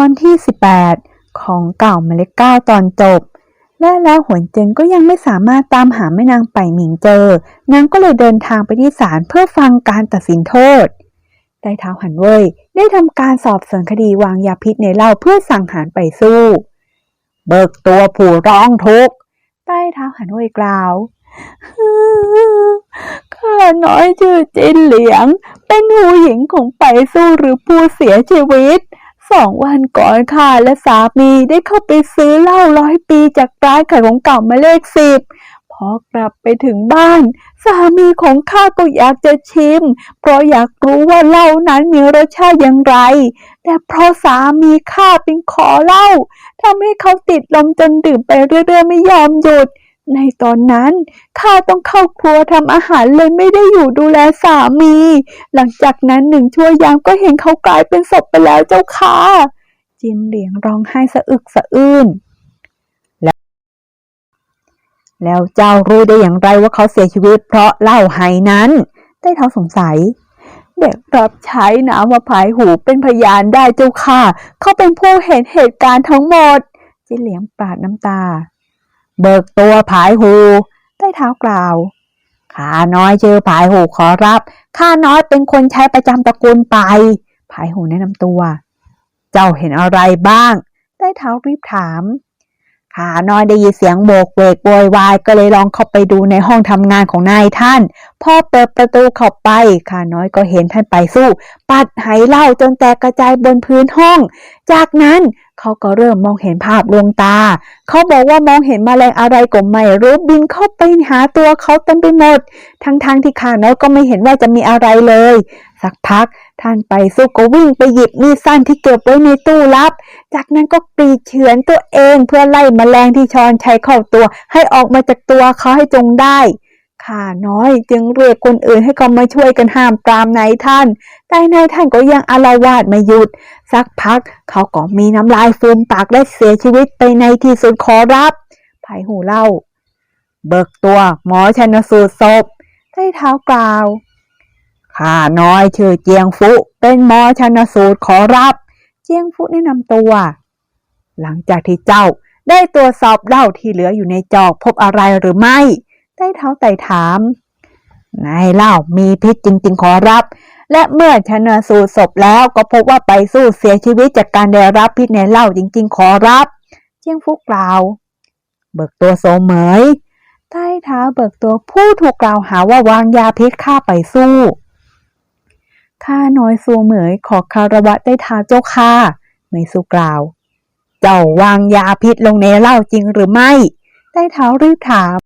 อนที่ 18 ของเก่าเมล็ดก้าตอนจบ และแล้วหวนเจินก็ยังไม่สามารถตามหาแม่นางไปหมิงเจอ นางก็เลยเดินทางไปที่ศาลเพื่อฟังการตัดสินโทษใต้เท้าหันเว่ยได้ทำการสอบสวนคดีวางยาพิษในเหล้าเพื่อสั่งหารไปสู้ เบิกตัวผู้ร้องทุกข์ใต้เท้าหันเว่ยกล่าวข้าน้อยชื่อจินเหลียง เป็นหูหญิงของไปสู้หรือผู้เสียชีวิต สองวันก่อนข้าและสามีได้เข้าไปซื้อเหล้าร้อยปีจากร้านขายของเก่ามาเลขสิบพอกลับไปถึงบ้าน สามีของข้าก็อยากจะชิม เพราะอยากรู้ว่าเหล้านั้นมีรสชาติอย่างไร แต่เพราะสามีข้าเป็นขอเหล้าทำให้เขาติดลมจนดื่มไปเรื่อยๆไม่ยอมหยุด ในตอนนั้นข้าต้องเข้าครัวทำอาหารเลยไม่ได้อยู่ดูแลสามี หลังจากนั้นหนึ่งชั่วยามก็เห็นเขากลายเป็นศพไปแล้วเจ้าค่ะจินเหลียงร้องไห้สะอึกสะอื้นแล้วแล้วเจ้ารู้ได้อย่างไรว่าเขาเสียชีวิตเพราะเหล้าไหนั้นใต้เท้าสงสัย เด็กรับใช้น้ำมาผายหูเป็นพยานได้เจ้าค่ะ เขาเป็นผู้เห็นเหตุการณ์ทั้งหมดจินเหลียงปาดน้ำตา เบิกตัวผายหูใต้เท้ากล่าวข้าน้อยชื่อผายหูขอรับข้าน้อยเป็นคนใช้ประจำตระกูลไป ผายหูแนะนำตัว เจ้าเห็นอะไรบ้าง ใต้เท้ารีบถาม ขาน้อยได้ยินเสียงโบกเวกโวยวายก็เลยลองเข้าไปดูในห้องทำงานของนายท่าน พอเปิดประตูเข้าไปขาน้อยก็เห็นท่านไปสู้ ปัดไหเหล้าจนแตกกระจายบนพื้นห้อง จากนั้นเขาก็เริ่มมองเห็นภาพลวงตา เขาบอกว่ามองเห็นมแมลงอะไรก็ไม่รู้บินเข้าไปหาตัวเขาเต็มไปหมด ทั้งๆทที่ขาน้อยก็ไม่เห็นว่าจะมีอะไรเลย สักพัก ท่านไปสู้ก็วิ่งไปหยิบมีดสั้นที่เก็บไว้ในตู้ลับ จากนั้นก็กรีดเฉือนตัวเองเพื่อไล่แมลงที่ชอนชัยเข้าตัว ให้ออกมาจากตัวเขาให้จงได้ข้าน้อยจึงเรียกคนอื่นให้เขามาช่วยกันห้ามปรามนายท่าน แต่นายท่านก็ยังอาละวาดไม่หยุด สักพักเขาก็มีน้ำลายฟูมปากและเสียชีวิตไปในที่สุดขอรับภายหูเล่า เบิกตัวหมอชันสูตรศพใต้เท้ากล่าว ข้าน้อยชื่อเจียงฟุ เป็นหมอชันสูตรขอรับ เจียงฟุแนะนำตัว หลังจากที่เจ้าได้ตรวจสอบเหล้าที่เหลืออยู่ในจอกพบอะไรหรือไม่ใต้เท้าไต่ถาม ในเหล้ามีพิษจริง ๆ ขอรับ และเมื่อชนสูตรศพแล้วก็พบว่าไปสู้เสียชีวิตจากการได้รับพิษในเหล้าจริง ๆ ขอรับ เจียงฟุกล่าว เบิกตัวโสเหมยใต้เท้าเบิกตัวผู้ถูกกล่าวหาว่าวางยาพิษฆ่าไปสู้ ข้าน้อยสูเหมยขอคารวะได้ท้าเจ้าค่ะไม่สู้กล่าว เจ้าวางยาพิษลงในเหล้าจริงหรือไม่ ได้เท้ารีบถาม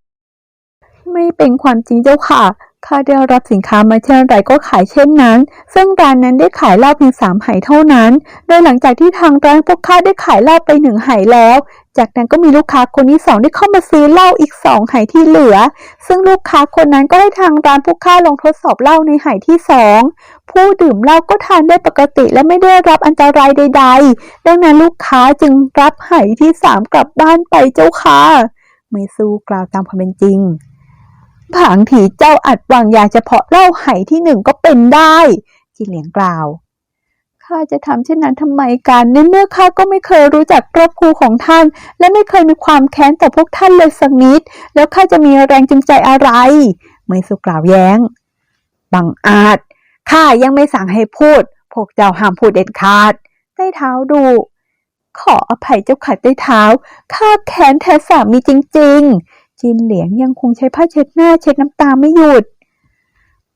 ไม่เป็นความจริงเจ้าค่ะ ข้าได้รับสินค้ามาเช่นไรก็ขายเช่นนั้น ซึ่งร้านนั้นได้ขายเหล้าเพียงสามไหเท่านั้น โดยหลังจากที่ทางร้านพวกข้าได้ขายเหล้าไปหนึ่งไหแล้ว จากนั้นก็มีลูกค้าคนที่สองได้เข้ามาซื้อเหล้าอีกสองไหที่เหลือ ซึ่งลูกค้าคนนั้นก็ให้ทางร้านพวกข้าลองทดสอบเหล้าในไหที่สอง ผู้ดื่มเหล้าก็ทานได้ปกติและไม่ได้รับอันตรายใด ๆ ดังนั้นลูกค้าจึงรับไหที่สามกลับบ้านไปเจ้าค่ะ ไม่สู้กล่าวตามความเป็นจริง ผางถีเจ้าอัดวางยาเฉพาะเล้าไหที่หนึ่งก็เป็นได้ จินเหลียงกล่าวข้าจะทำเช่นนั้นทำไมกันในเมื่อข้าก็ไม่เคยรู้จักครอบครัวของท่าน และไม่เคยมีความแค้นต่อพวกท่านเลยสักนิด แล้วข้าจะมีแรงจูงใจอะไรไม่สุกล่าวแย้ง บังอาจข้ายังไม่สั่งให้พูด พวกเจ้าห้ามพูดเด็ดขาดใต้เท้าดู ขออภัยเจ้าขัดใต้เท้าข้าแค้นแทนสามีจริง ๆ จินเหลียงยังคงใช้ผ้าเช็ดหน้าเช็ดน้ำตาไม่หยุด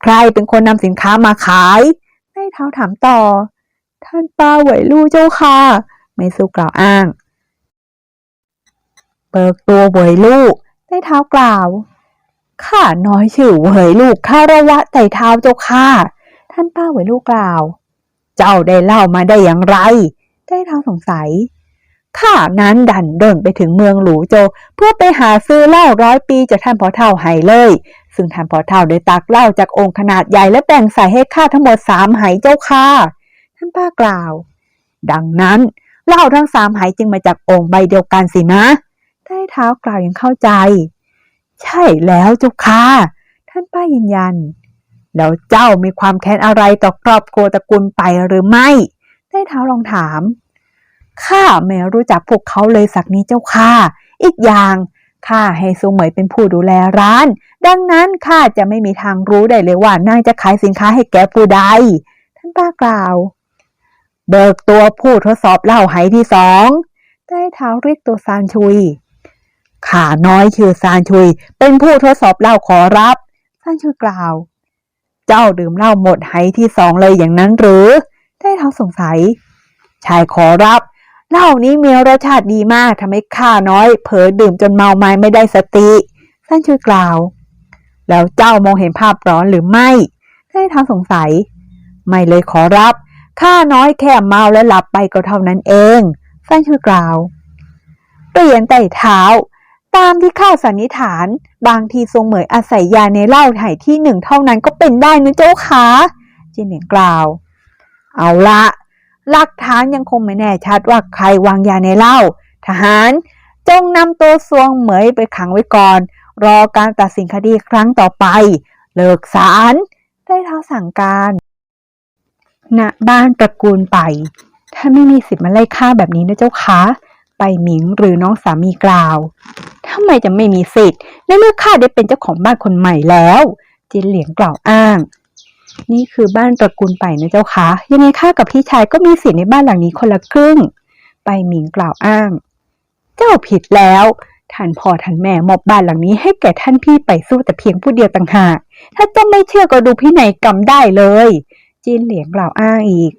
ใครเป็นคนนำสินค้ามาขายใต้เท้าถามต่อ ท่านป้าไหวลู่เจ้าค่ะ ไม่สู้กล่าวอ้าง เบิกตัวเหวยลูกใต้เท้ากล่าวข้าน้อยชื่อเหวยลูกคาระวะไต่เท้าเจ้าค่ะ ท่านป้าเหวยลูกกล่าว เจ้าได้เล่ามาได้อย่างไรใต้เท้าสงสัย ข้านั้นดันเดินไปถึงเมืองหลูโจ เพื่อไปหาซื้อเหล้าร้อยปีจากท่านพอเท่าไห่เลย ซึ่งท่านพอเท่าได้ตักเหล้าจากองค์ขนาดใหญ่และแบ่งใส่ให้ข้าทั้งหมดสามไหเจ้าค่ะ ท่านป้ากล่าว ดังนั้นเหล้าทั้งสามไหจึงมาจากองค์ใบเดียวกันสินะใต้เท้ากล่าวอย่างเข้าใจ ใช่แล้วเจ้าค่ะท่านป้ายืนยัน แล้วเจ้ามีความแค้นอะไรต่อครอบครัวตระกูลไปหรือไม่ใต้เท้าลองถาม ข้าไม่รู้จักพวกเขาเลยสักนี้เจ้าค่ะ อีกอย่างข้าให้ซูเหมยเป็นผู้ดูแลร้าน ดังนั้นข้าจะไม่มีทางรู้ได้เลยว่านางจะขายสินค้าให้แกผู้ใด ท่านป้ากล่าว เบิกตัวผู้ทดสอบเหล่าไหที่สองได้เท้าเรียกตัวซานชุยข้าน้อยชื่อซานชุย เป็นผู้ทดสอบเหล้าขอรับซานชุยกล่าว เจ้าดื่มเหล้าหมดไหที่สองเลยอย่างนั้นหรือ ได้เท้าสงสัย ชายขอรับ เหล้านี้มีรสชาติดีมากทำให้ข้าน้อย เผลอดื่มจนเมาไม้ไม่ได้สติท่านช่วยกล่าว แล้วเจ้ามองเห็นภาพร้อนหรือไม่ได้ท้าสงสัย ไม่เลยขอรับข้าน้อยแค่เมาและหลับไปก็เท่านั้นเองท่านช่วยกล่าวเปลี่ยนแต่เท้า ตามที่ข้าสันนิษฐาน บางทีทรงเหมยอาศัยยาในเหล้าไห่ที่หนึ่งเท่านั้นก็เป็นได้นะเจ้าคะจินเหนียงกล่าว เอาละ หลักฐานยังคงไม่แน่ชัดว่าใครวางยาในเหล้าทหารจงนำตัวซวงเหมยไปขังไว้ก่อน รอการตัดสินคดีครั้งต่อไป เลิกสารได้เท้าสั่งการณบ้านตระกูลไป ถ้าไม่มีสิทธิ์มาไล่ฆ่าแบบนี้นะเจ้าคะไปหมิงหรือน้องสามีกล่าวทำไมจะไม่มีสิทธิ์ในเมื่อข้าได้เป็นเจ้าของบ้านคนใหม่แล้ว จินเหลียงกล่าวอ้าง นี่คือบ้านตระกูลไปนะเจ้าคะยังไงข้ากับพี่ชายก็มีสิทธิ์ในบ้านหลังนี้คนละครึ่ง ไปหมิงกล่าวอ้าง เจ้าผิดแล้วท่านพ่อท่านแม่มอบบ้านหลังนี้ให้แก่ท่านพี่ไปสู้แต่เพียงผู้เดียวต่างหาก ถ้าเจ้าไม่เชื่อก็ดูพี่นัยกรรมได้เลย จีนเหลียงกล่าวอ้างอีก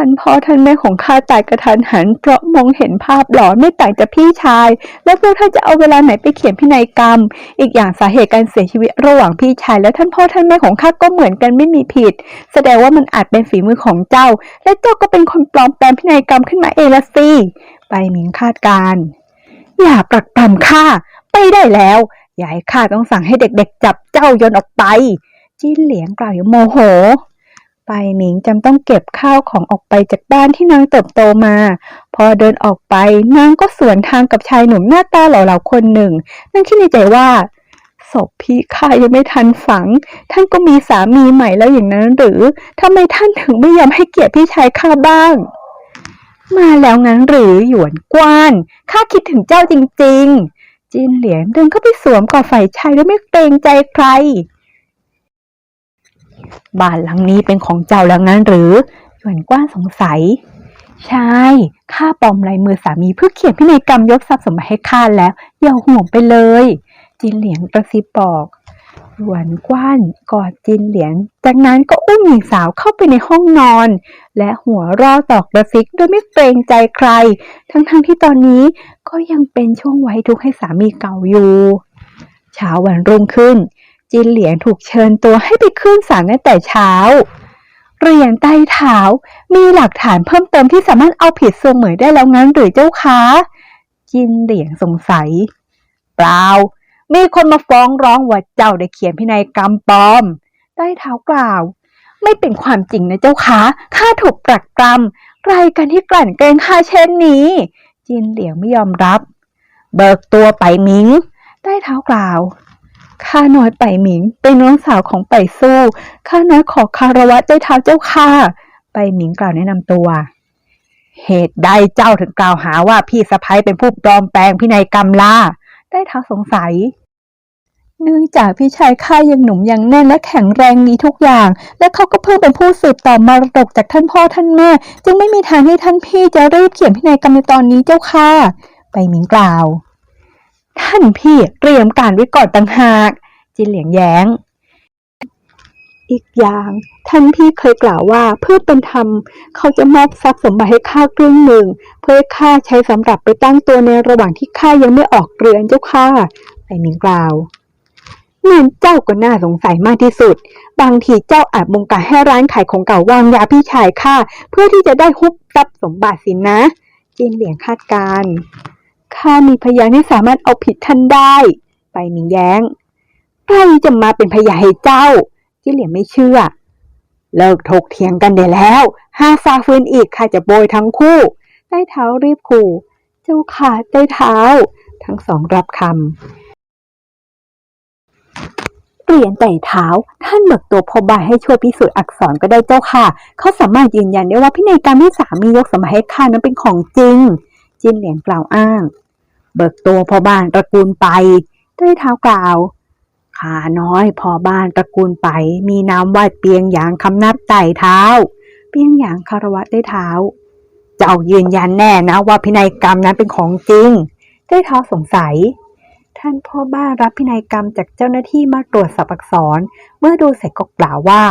ท่านพ่อท่านแม่ของข้าตายกระทันหัน เพราะมองเห็นภาพหลอนไม่ต่างจากพี่ชาย และพวกท่านจะเอาเวลาไหนไปเขียนพินัยกรรม อีกอย่างสาเหตุการเสียชีวิตระหว่างพี่ชาย และท่านพ่อท่านแม่ของข้าก็เหมือนกันไม่มีผิด แสดงว่ามันอาจเป็นฝีมือของเจ้า และเจ้าก็เป็นคนปลอมแปลงพินัยกรรมขึ้นมาเองละสิไปหมิงคาดการอย่าปรักปรำข้าไปได้แล้วอย่าให้ข้าต้องสั่งให้เด็กๆ จับเจ้าโยนออกไป จิ้นเหลียงกล่าวอย่างโมโห ไปหมิงจำต้องเก็บข้าวของออกไปจากบ้านที่นางเติบโตมา พอเดินออกไปนางก็สวนทางกับชายหนุ่มหน้าตาหล่อๆคนหนึ่งนั่งคิดในใจว่าศพพี่ข้ายังไม่ทันฝัง ท่านก็มีสามีใหม่แล้วอย่างนั้นหรือทำไมท่านถึงไม่ยอมให้เกียรติพี่ชายข้าบ้าง มาแล้วงั้นหรือหยวนกว้านข้าคิดถึงเจ้าจริง ๆ จินเหลียงเดินเข้าไปสวมกอดฝ่ายชายด้วยไม่เกรงใจใคร บ้านหลังนี้เป็นของเจ้าแล้วงั้นหรือ หยวนกว้านสงสัย ใช่ ข้าปลอมลายมือสามีเพื่อเขียนพินัยกรรมยกทรัพย์สมบัติให้ข้าแล้ว อย่าห่วงไปเลย จินเหลียงกระซิบบอกหยวนกว้านกอดจินเหลียง จากนั้นก็อุ้มหญิงสาวเข้าไปในห้องนอน และหัวรอตอกกระซิกโดยไม่เกรงใจใคร ทั้งๆที่ตอนนี้ก็ยังเป็นช่วงไว้ทุกข์ให้สามีเก่าอยู่เช้าวันรุ่งขึ้น จินเหลียงถูกเชิญตัวให้ไปขึ้นศาลตั้งแต่เช้า เหรียญใต้เท้ามีหลักฐานเพิ่มเติมที่สามารถเอาผิดเสมอได้แล้วงั้นหรือเจ้าคะจินเหลียงสงสัย เปล่า มีคนมาฟ้องร้องว่าเจ้าได้เขียนพินัยกรรมปลอม ใต้เท้ากล่าว ไม่เป็นความจริงนะเจ้าคะข้าถูกปรักปรำใครกันที่กลั่นเกรงข้าเช่นนี้ จินเหลียงไม่ยอมรับ เบิกตัวไปหมิง ใต้เท้ากล่าว ข้าน้อยไปหมิง เป็นน้องสาวของไปสู้ ข้าน้อยขอคารวะใต้เท้าเจ้าค่ะ ไปหมิงกล่าวแนะนำตัว เหตุใดเจ้าถึงกล่าวหาว่าพี่สะพ้ยเป็นผู้ปลอมแปลงพินัยกรรมล่ะได้เท้าสงสัย เนื่องจากพี่ชายข้ายังหนุ่มยังแน่นและแข็งแรงมีทุกอย่าง และเขาก็เพิ่งเป็นผู้สืบต่อมรดกจากท่านพ่อท่านแม่ จึงไม่มีทางที่ท่านพี่จะรีบเขียนพินัยกรรมในตอนนี้เจ้าค่ะ ไปหมิงกล่าว ท่านพี่เตรียมการไว้ก่อนต่างหาก จินเหลียงแย้ง อีกอย่าง ท่านพี่เคยกล่าวว่าเพื่อเป็นธรรม เขาจะมอบทรัพย์สมบัติให้ข้าครึ่งหนึ่ง เพื่อให้ข้าใช้สำหรับไปตั้งตัวในระหว่างที่ข้ายังไม่ออกเรือนเจ้าค่ะไปหมิงกล่าวงานเจ้าก็น่าสงสัยมากที่สุด บางทีเจ้าอาจบงการให้ร้านขายของเก่าวางยาพี่ชายข้าเพื่อที่จะได้ฮุบทรัพย์สมบัติสินนะ จินเหลียงคาดการณ์ ข้ามีพยานที่สามารถเอาผิดท่านได้ ไปหมิงแย้ง ใครจะมาเป็นพยานให้เจ้าจินเหลียงไม่เชื่อ เลิกถกเถียงกันได้แล้ว ห้าฟาฟื้นอีกข้าจะโบยทั้งคู่ ใต้เท้ารีบขู่ เจ้าค่ะใต้เท้า ทั้งสองรับคำเปลี่ยนแต่เท้า ท่านเบิกตัวพอบายให้ช่วยพิสูจน์อักษรก็ได้เจ้าค่ะ เขาสามารถยืนยันได้ว่าพินัยกรรมที่สามียกสมบัติให้ข้านั้นเป็นของจริง จินเหลียงกล่าวอ้าง เบิกตัวพอบ้านตระกูลไปใต้เท้ากล่าวขาน้อยพอบ้านตระกูลไป มีนามว่าเปียงหยางคำนับไต่เท้า เปียงหยางคารวะได้เท้าเจ้ายืนยันแน่นะว่าพินัยกรรมนั้นเป็นของจริง ได้เท้าสงสัย ท่านพ่อบ้านรับพินัยกรรมจากเจ้าหน้าที่มาตรวจสอบอักษร เมื่อดูเสร็จก็กล่าวว่า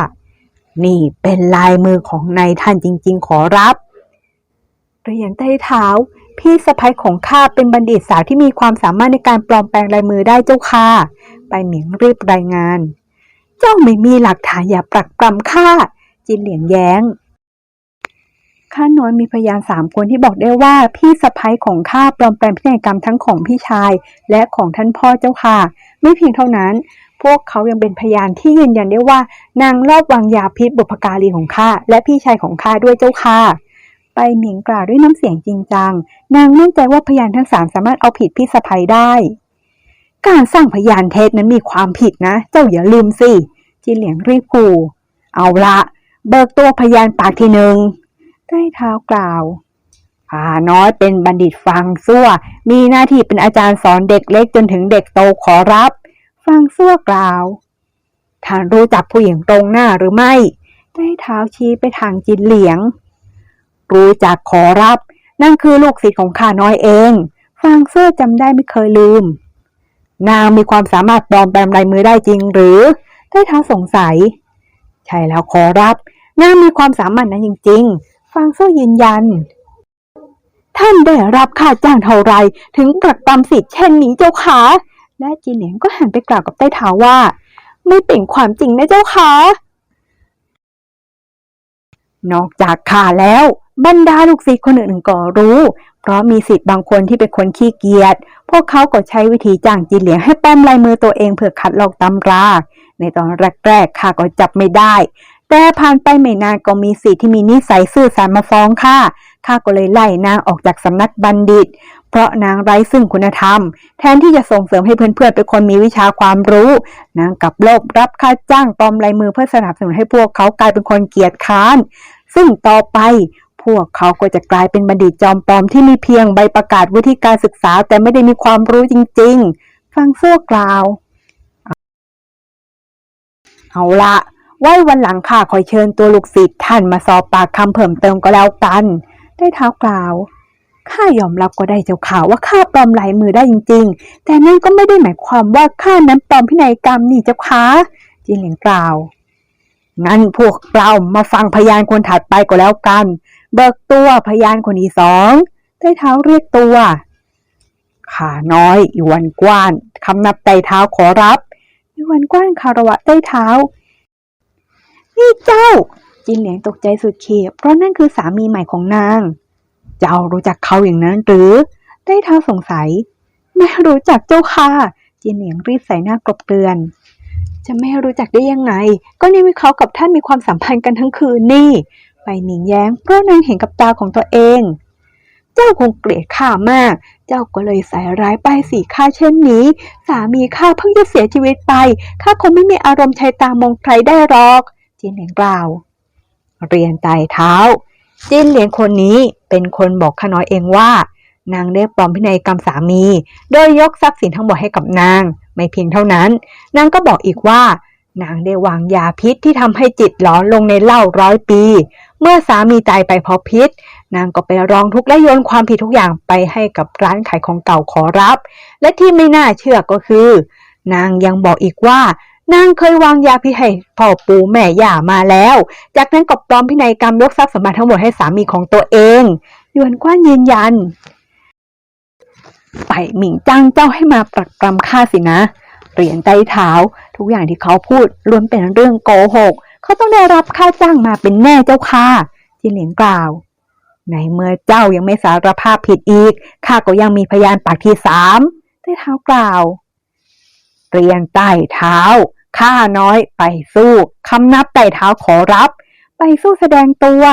นี่เป็นลายมือของนายท่านจริง ๆ ขอรับเรียนใต้เท้า พี่สะพ้ยของข้าเป็นบัณฑิตสาวที่มีความสามารถในการปลอมแปลงลายมือได้เจ้าค่ะ ไปเหมียงรีบรายงาน เจ้าไม่มีหลักฐานอย่าปรักปรำข้า จินเหลียงแย้ง ข้าน้อยมีพยานสามคนที่บอกได้ว่าพี่สะพ้ยของข้าปลอมแปลงพินัยกรรมทั้งของพี่ชาย และของท่านพ่อเจ้าค่ะ ไม่เพียงเท่านั้น พวกเขายังเป็นพยานที่ยืนยันได้ว่า นางรอบวางยาพิษบุพการีของข้าและพี่ชายของข้าด้วยเจ้าค่ะ ไปเหมิงกล่าวด้วยน้ำเสียงจริงจัง นางมั่นใจว่าพยานทั้งสามสามารถเอาผิดพี่สะพ้ยได้ การสร้างพยานเท็จนั้นมีความผิดนะ เจ้าอย่าลืมสิจินเหลียงรีบกูเอาละเบิกตัวพยานปากที่หนึ่งใต้เท้ากล่าวข้าน้อยเป็นบัณฑิตฟังซั่ว มีหน้าที่เป็นอาจารย์สอนเด็กเล็กจนถึงเด็กโตขอรับ ฟังซั่วกล่าวท่านรู้จักผู้หญิงตรงหน้าหรือไม่ ใต้เท้าชี้ไปทางจินเหลียง รู้จักขอรับ นั่นคือลูกศิษย์ของข้าน้อยเองฟังเซั่วจำได้ไม่เคยลืม นางมีความสามารถปลอมแปลงลายมือได้จริงหรือใต้ท้าสงสัย ใช่แล้วขอรับ นางมีความสามารถนั้นจริง ๆฟังเสู้ยืนยัน ท่านได้รับค่าจ้างเท่าไรถึงปรักปรำสิทธิ์เช่นนี้เจ้าคะและจีเหนียงก็หันไปกล่าวกับใต้เท้าว่า ไม่เป็นความจริงนะเจ้าคะนอกจากข้าแล้ว บรรดาลูกศิษย์คนอื่นๆก็รู้ เพราะมีศิษย์บางคนที่เป็นคนขี้เกียจ พวกเขาก็ใช้วิธีจ้างจีเหลียงให้แป้มลายมือตัวเองเพื่อคัดลอกตำรา ในตอนแรกๆข้าก็จับไม่ได้ แต่ผ่านไปไม่นานก็มีศิษย์ที่มีนิสัยซื่อสัตย์มาฟ้องข้า ข้าก็เลยไล่นางออกจากสำนักบัณฑิต เพราะนางไร้ซึ่งคุณธรรม แทนที่จะส่งเสริมให้เพื่อนๆเป็นคนมีวิชาความรู้ นางกลับโลภรับค่าจ้างปลอมลายมือเพื่อสนับสนุนให้พวกเขากลายเป็นคนเกียจค้าน ซึ่งต่อไป วกเขาก็จะกลายเป็นบัณฑิตจอมปลอมที่มีเพียงใบประกาศวุฒิการศึกษาแต่ไม่ได้มีความรู้จริง ๆ ฟังซั่วกล่าว เอาละไว้วันหลังข้าคอยเชิญตัวลูกศิษย์ท่านมาสอบปากคำเพิ่มเติมก็แล้วกัน ได้เท้ากล่าวข้ายอมรับก็ได้เจ้าข่าวว่าข้าปลอมลายมือได้จริง ๆ แต่นั่นก็ไม่ได้หมายความว่าข้านั้นปลอมพินัยกรรมนี่เจ้าค่ะจินเหลียงกล่าว งั้นพวกเรามาฟังพยานคนถัดไปก็แล้วกัน เบิกตัวพยานคนที่สองใต้เท้าเรียกตัวขาน้อยอีวันกว้านคำนับไต้เท้าขอรับอีวันกว้านคารวะใต้เท้า นี่เจ้า จินเหลียงตกใจสุดขีดเพราะนั่นคือสามีใหม่ของนาง เจ้ารู้จักเขาอย่างนั้นหรือใต้เท้าสงสัย ไม่รู้จักเจ้าค่ะจินเหลียงรีบใส่หน้ากลบเกลือน จะไม่รู้จักได้ยังไง ก็นี่วิเขากับท่านมีความสัมพันธ์กันทั้งคืนนี่ ไปหมิงแย้งเพราะนางเห็นกับตาของตัวเอง เจ้าคงเกลียดข้ามาก เจ้าก็เลยใส่ร้ายป้ายสีข้าเช่นนี้ สามีข้าเพิ่งจะเสียชีวิตไป ข้าคงไม่มีอารมณ์ใช้ตามองใครได้หรอกจินเหลียงกล่าว เรียนไต่เท้าจินเหลียงคนนี้เป็นคนบอกข้าน้อยเองว่า นางได้ปลอมพินัยกรรมสามี โดยยกทรัพย์สินทั้งหมดให้กับนาง ไม่เพียงเท่านั้น นางก็บอกอีกว่านางได้วางยาพิษที่ทำให้จิตหลอนลงในเหล้าร้อยปี เมื่อสามีตายไปเพราะพิษ นางก็ไปร้องทุกข์และโยนความผิดทุกอย่างไปให้กับร้านขายของเก่าขอรับ และที่ไม่น่าเชื่อก็คือ นางยังบอกอีกว่า นางเคยวางยาพิษให้พ่อปู่แม่ย่ามาแล้ว จากนั้นก็ปลอมพินัยกรรมยกทรัพย์สมบัติทั้งหมดให้สามีของตัวเองยวนกว้านยืนยัน ไปหมิงจ้างเจ้าให้มาปรักปรำข้าสินะเหรียญใต้เท้า ทุกอย่างที่เขาพูดล้วนเป็นเรื่องโกหก เขาต้องได้รับค่าจ้างมาเป็นแน่เจ้าค่ะจินเหลียงกล่าว ในเมื่อเจ้ายังไม่สารภาพผิดอีก ข้าก็ยังมีพยานปากที่สามใต้เท้ากล่าว เรียนใต้เท้า ข้าน้อยไปสู้คำนับใต้เท้าขอรับ ไปสู้แสดงตัว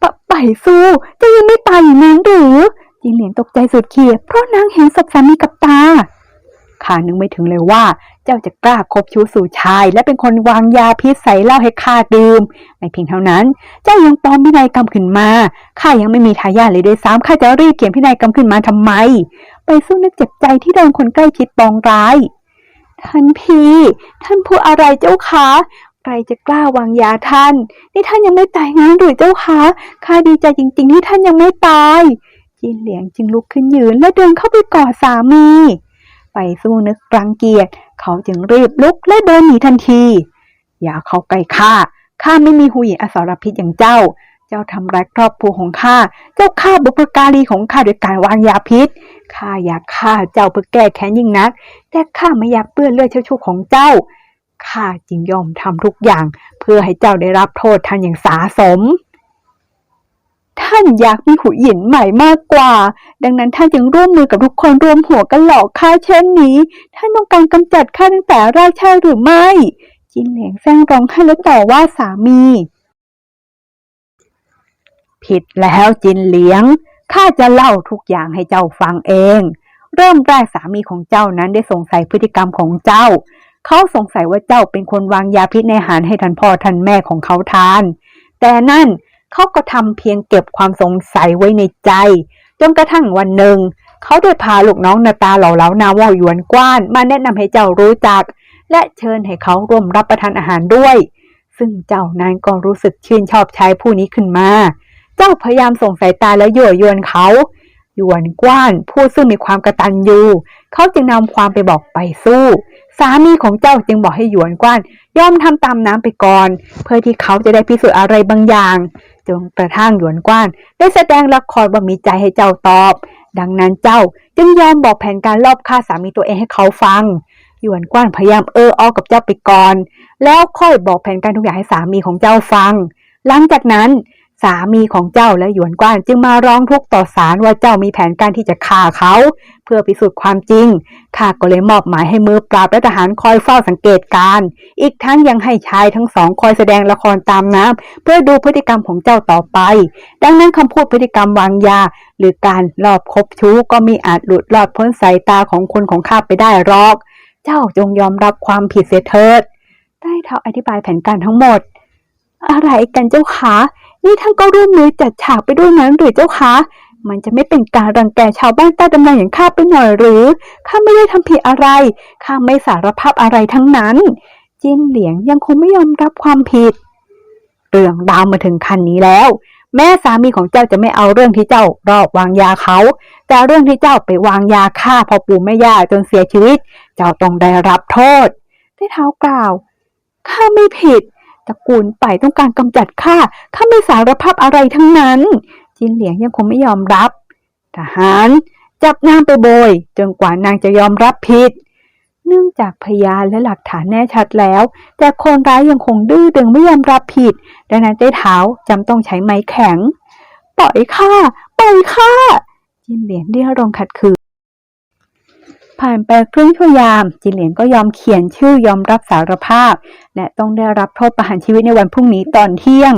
ปไปสู้จะยังไม่ตายอยู่นั้นหรือจินเหลียงตกใจสุดขีดเพราะนางเห็นศพสามีกับตา ข้านึกไม่ถึงเลยว่า เจ้าจะกล้าคบชู้สู่ชาย และเป็นคนวางยาพิษใส่เหล้าให้ข้าดื่มไม่เพียงเท่านั้น เจ้ายังปลอมพินัยกรรมขึ้นมาข้ายังไม่มีทายาทเลยด้วยซ้ำข้าจะรีบเขียนพินัยกรรมขึ้นมาทำไม ไปสู้นึกเจ็บใจที่โดนคนใกล้ชิดปองร้าย ท่านพี่ ท่านพูดอะไรเจ้าคะใครจะกล้าวางยาท่าน นี่ท่านยังไม่ตายงั้นหรือเจ้าคะข้าดีใจจริง ๆ ที่ท่านยังไม่ตายจินเหลียงจึงลุกขึ้นยืนและเดินเข้าไปกอดสามี ไปสู้นึกรังเกียจเขาจึงรีบลุกและเดินหนีทันที อย่าเข้าใกล้ข้าข้าไม่มีหูหญิงอสรพิษอย่างเจ้า เจ้าทำร้ายครอบครัวของข้า เจ้าฆ่าบุพการีของข้าด้วยการวางยาพิษ ข้าอยากฆ่าเจ้าเพื่อแก้แค้นยิ่งนัก แต่ข้าไม่อยากเปื้อนเลือดเชื้อชูของเจ้า ข้าจึงยอมทำทุกอย่าง เพื่อให้เจ้าได้รับโทษทันอย่างสาสม ท่านอยากมีหูหยินใหม่มากกว่า ดังนั้นท่านจึงร่วมมือกับทุกคนรวมหัวกันหลอกข้าเช่นนี้ ท่านต้องการกำจัดข้าตั้งแต่แรกใช่หรือไม่ จินเหลียงแซงร้องไห้และต่อว่าสามี ผิดแล้วจินเหลียง ข้าจะเล่าทุกอย่างให้เจ้าฟังเอง เริ่มแรกสามีของเจ้านั้นได้สงสัยพฤติกรรมของเจ้า เขาสงสัยว่าเจ้าเป็นคนวางยาพิษในอาหารให้ท่านพ่อท่านแม่ของเขาทาน แต่นั่น เขาก็ทำเพียงเก็บความสงสัยไว้ในใจ จนกระทั่งวันหนึ่ง เขาได้พาลูกน้องนาตาเหล่าเล้านาว่าหยวนกว้าน มาแนะนำให้เจ้ารู้จัก และเชิญให้เขาร่วมรับประทานอาหารด้วย ซึ่งเจ้านั้นก็รู้สึกชื่นชอบชายผู้นี้ขึ้นมา เจ้าพยายามส่งสายตาและยั่วยวนเขาหยวนกว้านผู้ซึ่งมีความกระตันยูเขาจึงนำความไปบอกไปสู้ สามีของเจ้าจึงบอกให้หยวนกว้านยอมทำตามน้ำไปก่อน เพื่อที่เขาจะได้พิสูจน์อะไรบางอย่าง จนกระทั่งหยวนกว้าน ได้แสดงละครว่ามีใจให้เจ้าตอบ ดังนั้นเจ้าจึงยอมบอกแผนการลอบฆ่าสามีตัวเองให้เขาฟัง หยวนกว้านพยายามเออออกับเจ้าไปก่อน แล้วค่อยบอกแผนการทุกอย่างให้สามีของเจ้าฟัง หลังจากนั้น สามีของเจ้าและหยวนกว้านจึงมาร้องทุกข์ต่อศาลว่าเจ้ามีแผนการที่จะฆ่าเขา เพื่อพิสูจน์ความจริงข้าก็เลยมอบหมายให้มือปราบและทหารคอยเฝ้าสังเกตการ อีกทั้งยังให้ชายทั้งสองคอยแสดงละครตามน้ำเพื่อดูพฤติกรรมของเจ้าต่อไป ดังนั้นคำพูดพฤติกรรมวางยา หรือการลอบคบชู้ก็มีอาจหลุดลอดพ้นสายตาของคนของข้าไปได้หรอก เจ้าจงยอมรับความผิดเสียเถิดได้เท้าอธิบายแผนการทั้งหมด อะไรกันเจ้าคะ นี่ท่านก็ร่วมมือจัดฉากไปด้วยนั้นหรือเจ้าคะ มันจะไม่เป็นการรังแกชาวบ้านใต้ดำเนินอย่างข้าไปหน่อยหรือ ข้าไม่ได้ทำผิดอะไร ข้าไม่สารภาพอะไรทั้งนั้น จินเหลียงยังคงไม่ยอมรับความผิด เรื่องราวมาถึงขั้นนี้แล้ว แม่สามีของเจ้าจะไม่เอาเรื่องที่เจ้ารอบวางยาเขา แต่เรื่องที่เจ้าไปวางยาฆ่าพ่อปู่แม่ย่าจนเสียชีวิต เจ้าต้องได้รับโทษ ได้เท้ากล่าว ข้าไม่ผิด ตระกูลไปต้องการกำจัดข้า ข้าไม่สารภาพอะไรทั้งนั้น จินเหลียงยังคงไม่ยอมรับ ทหารจับนางไปโบย จนกว่านางจะยอมรับผิด เนื่องจากพยานและหลักฐานแน่ชัดแล้ว แต่คนร้ายยังคงดื้อดึงไม่ยอมรับผิด ดังนั้นเต้เท้าจำต้องใช้ไม้แข็ง ปล่อยข้า ปล่อยข้า จินเหลียงเรียกร้องขัดขืน ผ่านไปครึ่งชั่วยาม จินเหลียงก็ยอมเขียนชื่อยอมรับสารภาพ และต้องได้รับโทษประหารชีวิตในวันพรุ่งนี้ตอนเที่ยง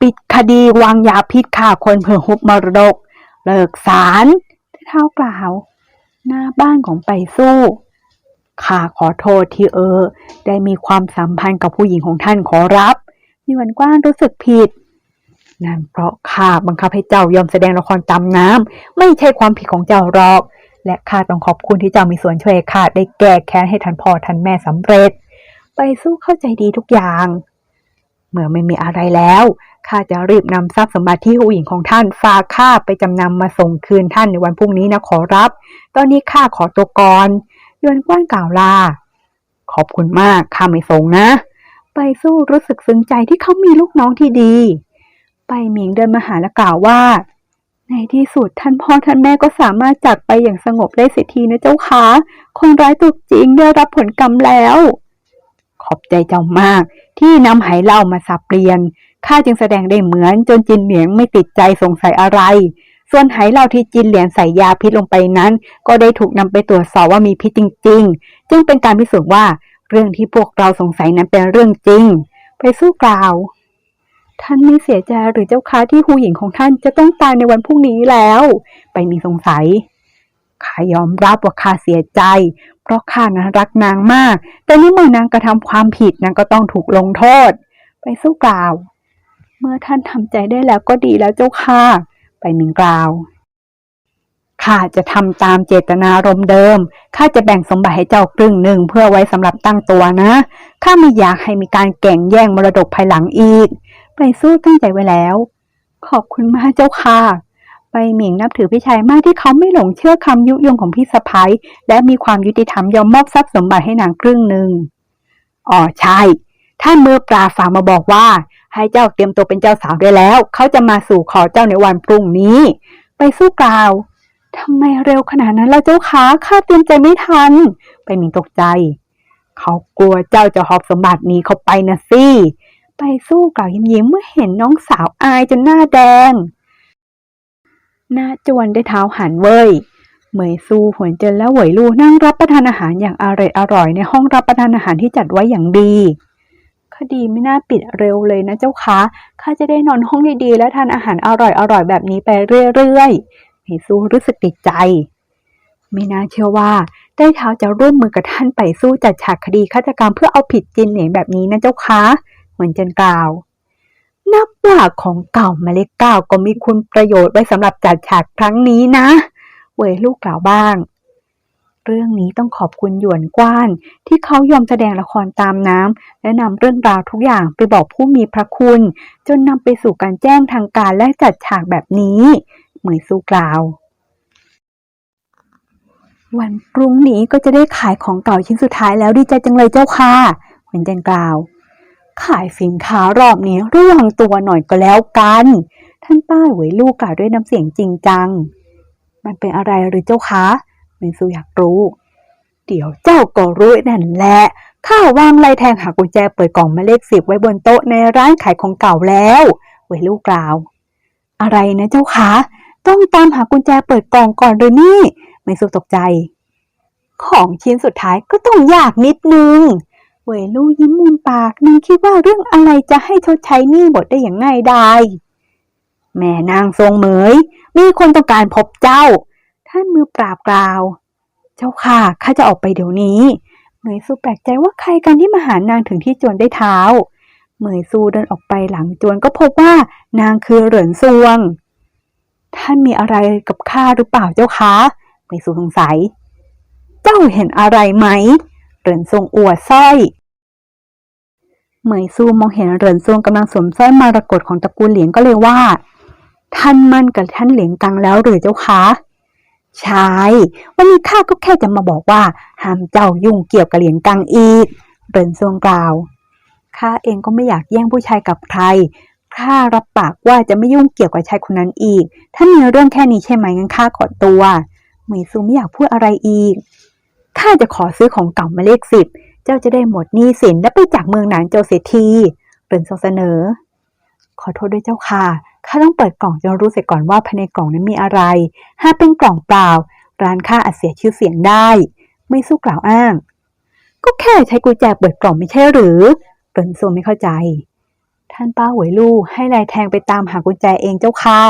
ปิดคดีวางยาพิษฆ่าคนเพื่อฮุบมรดก เลิกสารเท้ากล่าว หน้าบ้านของไปสู้ข้าขอโทษที่เออ ได้มีความสัมพันธ์กับผู้หญิงของท่านขอรับมีวันกว้างรู้สึกผิดนั่นเพราะข้าบังคับให้เจ้ายอมแสดงละครตามน้ำไม่ใช่ความผิดของเจ้าหรอก และข้าต้องขอบคุณที่เจ้ามีส่วนช่วยข้าได้แก้แค้นให้ท่านพ่อท่านแม่สำเร็จ ไปสู้เข้าใจดีทุกอย่าง เมื่อไม่มีอะไรแล้วข้าจะรีบนำทรัพย์สมบัติที่ผู้หญิงของท่านฝากข้าไปจำนำมาส่งคืนท่านในวันพรุ่งนี้นะขอรับ ตอนนี้ข้าขอตัวก่อนยวนกว้านกล่าวลา ขอบคุณมากข้าไม่ส่งนะ ไปสู้รู้สึกซึ้งใจที่เขามีลูกน้องที่ดี ไปหมิงเดินมาหาและกล่าวว่า ในที่สุดท่านพ่อท่านแม่ก็สามารถจากไปอย่างสงบได้เสียทีนะเจ้าคะคนร้ายตัวจริงได้รับผลกรรมแล้ว ขอบใจเจ้ามาก ที่นำไหเหล้ามาสับเปลี่ยนข้าจึงแสดงได้เหมือนจนจินเหลียงไม่ติดใจสงสัยอะไร ส่วนไหเหล้าที่จินเหลียงใส่ยาพิษลงไปนั้น ก็ได้ถูกนำไปตรวจสอบว่ามีพิษจริง ๆ จึงเป็นการพิสูจน์ว่าเรื่องที่พวกเราสงสัยนั้นเป็นเรื่องจริง ไปสู้กล่าว ท่านไม่เสียใจหรือเจ้าคะที่หูหญิงของท่านจะต้องตายในวันพรุ่งนี้แล้ว ไปมีสงสัยข้ายอมรับว่าข้าเสียใจ เพราะข้านั้นรักนางมาก แต่นี่เมื่อนางกระทำความผิดนางก็ต้องถูกลงโทษ ไปสู้กล่าว เมื่อท่านทำใจได้แล้วก็ดีแล้วเจ้าค่ะ ไปมิงกล่าวข้าจะทำตามเจตนารมณ์เดิม ข้าจะแบ่งสมบัติให้เจ้าครึ่งหนึ่งเพื่อไว้สำหรับตั้งตัวนะ ข้าไม่อยากให้มีการแก่งแย่งมรดกภายหลังอีก ไปสู้ตั้งใจไว้แล้ว ขอบคุณมากเจ้าค่ะไปหมิงนับถือพี่ชายมากที่เขาไม่หลงเชื่อคำยุยงของพี่สะพ้ยและมีความยุติธรรมยอมมอบทรัพย์สมบัติให้นางครึ่งหนึ่งอ๋อใช่ ท่านเมื่อปลาฝากมาบอกว่า ให้เจ้าเตรียมตัวเป็นเจ้าสาวได้แล้ว เขาจะมาสู่ขอเจ้าในวันพรุ่งนี้ ไปสู้กล่าวทำไมเร็วขนาดนั้นล่ะเจ้าคะข้าเตรียมใจไม่ทัน ไปหมิงตกใจ เขากลัวเจ้าจะหอบสมบัตินี้เขาไปนะสิ ไปสู้กล่าวยิ้มๆเมื่อเห็นน้องสาวอายจนหน้าแดง หน้าจวนได้เท้าหันเว้ยเหมยซูหวนเจินและเหวยลู่นั่งรับประทานอาหารอย่างอร่อยอร่อยในห้องรับประทานอาหารที่จัดไว้อย่างดี คดีไม่น่าปิดเร็วเลยนะเจ้าคะ ข้าจะได้นอนห้องดีๆและทานอาหารอร่อยอร่อยแบบนี้ไปเรื่อยๆเหมยซูรู้สึกติดใจ ไม่น่าเชื่อว่าได้เท้าจะร่วมมือกับท่านไปสู้จัดฉากคดีฆาตกรรมเพื่อเอาผิดจินเหนียงแบบนี้นะเจ้าคะ หมือนเจนกล่าวนับว่าของเก่ามาเล็กเก้าก็มีคุณประโยชน์ไว้สำหรับจัดฉากครั้งนี้นะ เวยลูกกล่าวบ้าง เรื่องนี้ต้องขอบคุณหยวนกว้าน ที่เขายอมแสดงละครตามน้ำและนำเรื่องราวทุกอย่างไปบอกผู้มีพระคุณ จนนำไปสู่การแจ้งทางการและจัดฉากแบบนี้ เหมยสู้กล่าว วันพรุ่งนี้ก็จะได้ขายของเก่าชิ้นสุดท้ายแล้วดีใจจังเลยเจ้าค่ะเหมือนเจนกล่าว ขายสินค้ารอบนี้ระวังตัวหน่อยก็แล้วกัน ท่านป้าหวยลูกกล่าวด้วยน้ำเสียงจริงจัง มันเป็นอะไรหรือเจ้าคะเมนซูอยากรู้ เดี๋ยวเจ้าก็รู้นั่นแหละข้าวางไล่แทงหากุญแจเปิดกล่องมาเลขสิบไว้บนโต๊ะในร้านขายของเก่าแล้วเหวยลูกกล่าว อะไรนะเจ้าคะ ต้องตามหากุญแจเปิดกล่องก่อนหรือนี่เมนซูตกใจ ของชิ้นสุดท้ายก็ต้องยากนิดนึง เวยลู่ยิ้มมุมปากนางคิดว่าเรื่องอะไรจะให้ชดใช้หนี้หมดได้อย่างง่ายดายแม่นางทรงเหมย มีคนต้องการพบเจ้า ท่านมือปราบกล่าว เจ้าค่ะข้าจะออกไปเดี๋ยวนี้ เหมยซูแปลกใจว่าใครกันที่มาหานางถึงที่จวนได้เท้า เหมยซูเดินออกไปหลังจวนก็พบว่านางคือเหรินซวง ท่านมีอะไรกับข้าหรือเปล่าเจ้าคะเหมยซูสงสัย เจ้าเห็นอะไรไหม เหรินซงอวดสร้อยเหมยซูมองเห็นเหรินซงกำลังสวมสร้อยมรกตของตระกูลเหลียงก็เลยว่า ท่านมั่นกับท่านเหลียงกังแล้วหรือเจ้าคะใช่วันนี้ข้าก็แค่จะมาบอกว่าห้ามเจ้ายุ่งเกี่ยวกับเหลียงกังอีกเหรินซงกล่าวข้าเองก็ไม่อยากแย่งผู้ชายกับใครข้ารับปากว่าจะไม่ยุ่งเกี่ยวกับชายคนนั้นอีก ถ้ามีเรื่องแค่นี้ใช่ไหมงั้นข้าขอตัวเหมยซูไม่อยากพูดอะไรอีก ข้าจะขอซื้อของเก่ามาเลขสิบ เจ้าจะได้หมดหนี้สินและไปจากเมืองหนานโจเสียทีเรินทรงเสนอ ขอโทษด้วยเจ้าค่ะ ข้าต้องเปิดกล่องจนรู้เสียก่อนว่าภายในกล่องนั้นมีอะไรหาเป็นกล่องเปล่า ร้านค้าอาจเสียชื่อเสียงได้ ไม่สู้กล่าวอ้าง ก็แค่ใช้กุญแจเปิดกล่องไม่ใช่หรือเรินทรงไม่เข้าใจ ท่านป้าหวยลู่ให้ลายแทงไปตามหากุญแจเองเจ้าค่ะ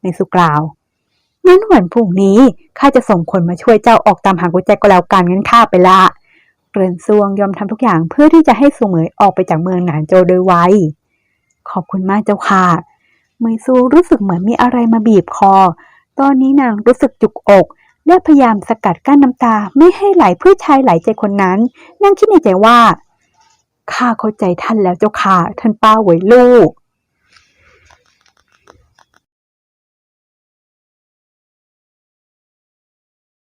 ไม่สู้กล่าว งั้นวันพรุ่งนี้ข้าจะส่งคนมาช่วยเจ้าออกตามหากุญแจก็แล้วกันงั้นข้าไปละเรินซวงยอมทำทุกอย่างเพื่อที่จะให้สูเหมยออกไปจากเมืองหนานโจโดยไวขอบคุณมากเจ้าค่ะเหมยซูรู้สึกเหมือนมีอะไรมาบีบคอ ตอนนี้นางรู้สึกจุกอกและพยายามสกัดกั้นน้ำตาไม่ให้ไหลเพื่อชายไหลใจคนนั้น นางคิดในใจว่าข้าเข้าใจท่านแล้วเจ้าค่ะ ท่านป้าเหวยลูก